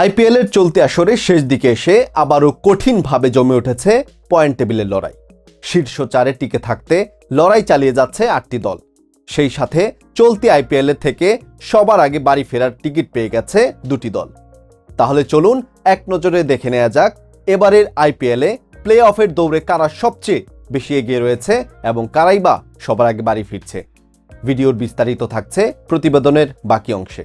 আইপিএলের চলতি আসরে শেষ দিকে এসে আবারও কঠিনভাবে জমে উঠেছে পয়েন্ট টেবিলের লড়াই। শীর্ষ চারে টিকে থাকতে লড়াই চালিয়ে যাচ্ছে আটটি দল। সেই সাথে চলতি আইপিএলের থেকে সবার আগে বাড়ি ফেরার টিকিট পেয়ে গেছে দুটি দল। তাহলে চলুন এক নজরে দেখে নেওয়া যাক, এবারের আইপিএলে প্লে অফের দৌড়ে কারা সবচেয়ে বেশি এগিয়ে রয়েছে এবং কারাই বা সবার আগে বাড়ি ফিরছে। ভিডিওর বিস্তারিত থাকছে প্রতিবেদনের বাকি অংশে।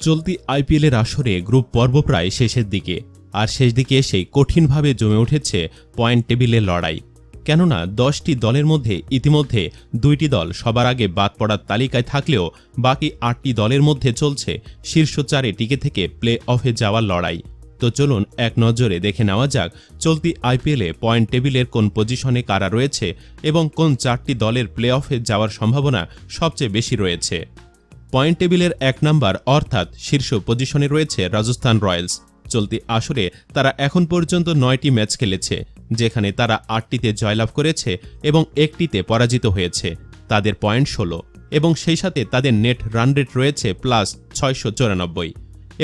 চলতি আইপিএলের আসরে গ্রুপ পর্ব প্রায় শেষের দিকে, আর শেষ দিকে এসেই কঠিনভাবে জমে উঠেছে পয়েন্ট টেবিলের লড়াই। কেননা, দশটি দলের মধ্যে ইতিমধ্যে দুইটি দল সবার আগে বাদ পড়ার তালিকায় থাকলেও বাকি আটটি দলের মধ্যে চলছে শীর্ষ চারে টিকে থেকে প্লে অফে যাওয়ার লড়াই। তো চলুন এক নজরে দেখে নেওয়া যাক চলতি আইপিএলে পয়েন্ট টেবিলের কোন পজিশনে কারা রয়েছে এবং কোন চারটি দলের প্লে অফে যাওয়ার সম্ভাবনা সবচেয়ে বেশি রয়েছে। পয়েন্ট টেবিলের এক নাম্বার অর্থাৎ শীর্ষ পজিশনে রয়েছে রাজস্থান রয়্যালস। চলতি আসরে তারা এখন পর্যন্ত নয়টি ম্যাচ খেলেছে, যেখানে তারা আটটিতে জয়লাভ করেছে এবং একটিতে পরাজিত হয়েছে। তাদের পয়েন্ট ষোলো এবং সেই সাথে তাদের নেট রান রেট রয়েছে প্লাস ছয়শো চৌরানব্বই।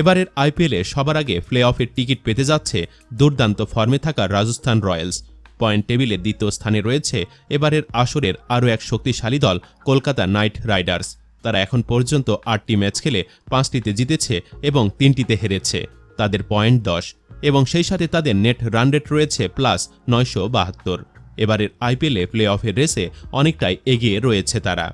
এবারের আইপিএলে সবার আগে প্লে অফের টিকিট পেতে যাচ্ছে দুর্দান্ত ফর্মে থাকা রাজস্থান রয়্যালস। পয়েন্ট টেবিলে দ্বিতীয় স্থানে রয়েছে এবারের আসরের আরও এক শক্তিশালী দল, কলকাতা নাইট রাইডার্স। তারা এখন পর্যন্ত আটটি ম্যাচ খেলে পাঁচটিতে জিতেছে এবং তিনটিতে হেরেছে। তাদের পয়েন্ট দশ এবং সেই সাথে তাদের নেট রান রেট রয়েছে প্লাস নয়শো বাহাত্তর। এবারের আইপিএলে প্লে অফের রেসে অনেকটাই এগিয়ে রয়েছে তারা।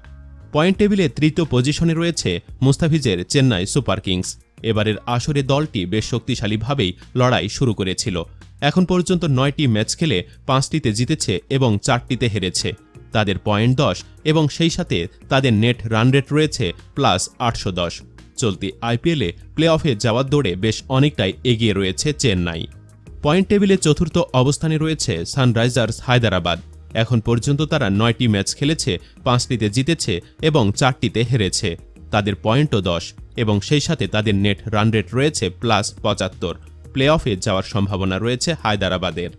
পয়েন্ট টেবিলে তৃতীয় পজিশনে রয়েছে মুস্তাফিজের চেন্নাই সুপার কিংস। এবারের আসরে দলটি বেশ শক্তিশালীভাবেই লড়াই শুরু করেছিল। এখন পর্যন্ত নয়টি ম্যাচ খেলে পাঁচটিতে জিতেছে এবং চারটিতে হেরেছে। তাদের পয়েন্ট দশ এবং সেই সাথে তাদের নেট রান রেট রয়েছে প্লাস আটশো দশ। চলতি আইপিএলে প্লে অফে যাওয়ার দৌড়ে বেশ অনেকটাই এগিয়ে রয়েছে চেন্নাই। পয়েন্ট টেবিলে চতুর্থ অবস্থানে রয়েছে সানরাইজার্স হায়দরাবাদ। এখন পর্যন্ত তারা নয়টি ম্যাচ খেলেছে, পাঁচটিতে জিতেছে এবং চারটিতে হেরেছে। তাদের পয়েন্টও দশ এবং সেই সাথে তাদের নেট রান রেট রয়েছে প্লাস পঁচাত্তর। প্লে অফে যাওয়ার সম্ভাবনা রয়েছে হায়দরাবাদের।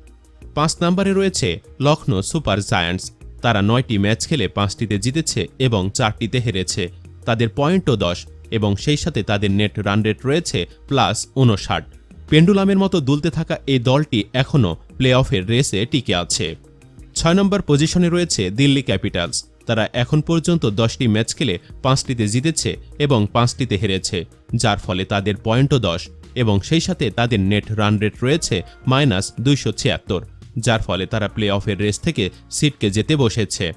পাঁচ নম্বরে রয়েছে লখনৌ সুপার জায়ান্টস। তারা নয়টি ম্যাচ খেলে পাঁচটিতে জিতেছে এবং চারটিতে হেরেছে। তাদের পয়েন্টও দশ এবং সেই সাথে তাদের নেট রান রেট রয়েছে প্লাস উনষাট পেন্ডুলামের মতো দুলতে থাকা এই দলটি এখনও প্লে অফের রেসে টিকে আছে। ছয় নম্বর পজিশনে রয়েছে দিল্লি ক্যাপিটালস। তারা এখন পর্যন্ত দশটি ম্যাচ খেলে পাঁচটিতে জিতেছে এবং পাঁচটিতে হেরেছে, যার ফলে তাদের পয়েন্টও দশ এবং সেই সাথে তাদের নেট রান রেট রয়েছে মাইনাস দুইশো ছিয়াত্তর। যার ফলে তারা প্লে অফের রেস থেকে সিটকে যেতে বসেছে।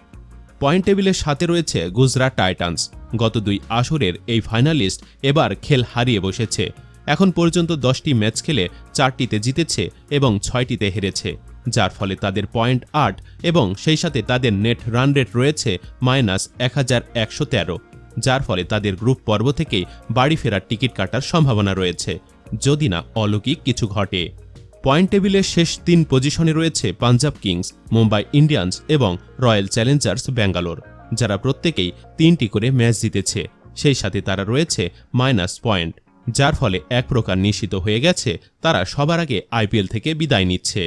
পয়েন্ট টেবিলের সাথে রয়েছে গুজরাট টাইটান্স। গত দুই আসরের এই ফাইনালিস্ট এবার খেল হারিয়ে বসেছে। এখন পর্যন্ত দশটি ম্যাচ খেলে চারটিতে জিতেছে এবং ছয়টিতে হেরেছে, যার ফলে তাদের পয়েন্ট আট এবং সেই সাথে তাদের নেট রান রেট রয়েছে মাইনাস এক হাজার একশো তেরো, যার ফলে তাদের গ্রুপ পর্ব থেকেই বাড়ি ফেরার টিকিট কাটার সম্ভাবনা রয়েছে। যদি না অলৌকিক কিছু ঘটে। পয়েন্ট টেবিলের শেষ তিন পজিশনে রয়েছে পাঞ্জাব কিংস, মুম্বাই ইন্ডিয়ান্স এবং রয়্যাল চ্যালেঞ্জার্স ব্যাঙ্গালোর, যারা প্রত্যেকেই তিনটি করে ম্যাচ জিতেছে। সেই সাথে তারা রয়েছে মাইনাস পয়েন্ট, যার ফলে এক প্রকার নিশ্চিত হয়ে গেছে তারা সবার আগে আইপিএল থেকে বিদায় নিচ্ছে।